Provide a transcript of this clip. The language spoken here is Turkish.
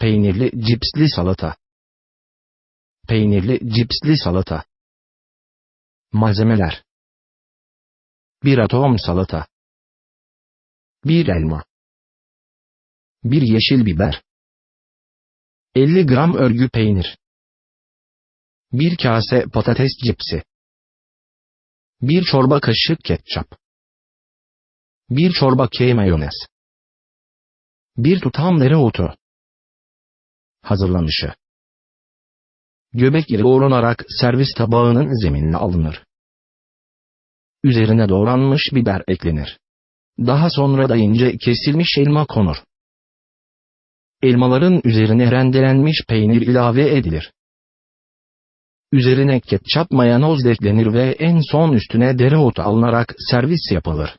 Peynirli cipsli salata. Peynirli cipsli salata. Malzemeler. 1 atom salata. 1 elma. 1 yeşil biber. 50 gram örgü peynir. 1 kase patates cipsi. 1 çorba kaşığı ketçap. 1 çorba key mayonez. 1 tutam dereotu. Hazırlanışı. Göbek iri doğranarak servis tabağının zeminine alınır. Üzerine doğranmış biber eklenir. Daha sonra da ince kesilmiş elma konur. Elmaların üzerine rendelenmiş peynir ilave edilir. Üzerine ketçap mayanoz eklenir ve en son üstüne dereotu alınarak servis yapılır.